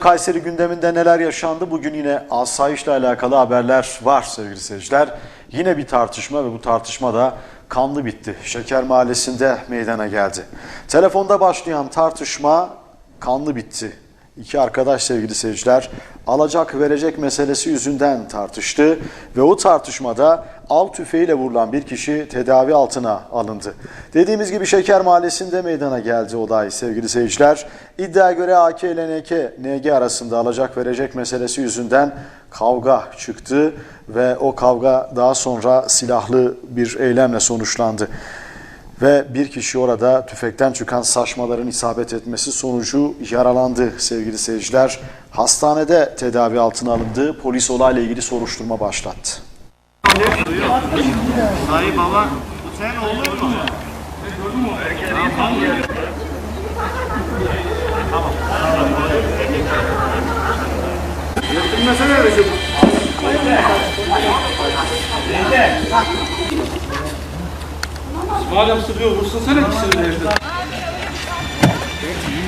Kayseri gündeminde neler yaşandı? Bugün yine asayişle alakalı haberler var sevgili seyirciler. Yine bir tartışma ve bu tartışma da kanlı bitti. Şeker Mahallesi'nde meydana geldi. Telefonda başlayan tartışma kanlı bitti. İki arkadaş sevgili seyirciler alacak verecek meselesi yüzünden tartıştı ve o tartışmada av tüfeğiyle vurulan bir kişi tedavi altına alındı. Dediğimiz gibi Şeker Mahallesi'nde meydana geldi olay sevgili seyirciler. İddiaya göre AK ile NK, NG arasında alacak verecek meselesi yüzünden kavga çıktı ve o kavga daha sonra silahlı bir eylemle sonuçlandı. Ve bir kişi orada tüfekten çıkan saçmaların isabet etmesi sonucu yaralandı sevgili seyirciler. Hastanede tedavi altına alındı. Polis olayla ilgili soruşturma başlattı. Dayı baba bu sen olur mu? Madem sıkıyor vursun sen ikisini de.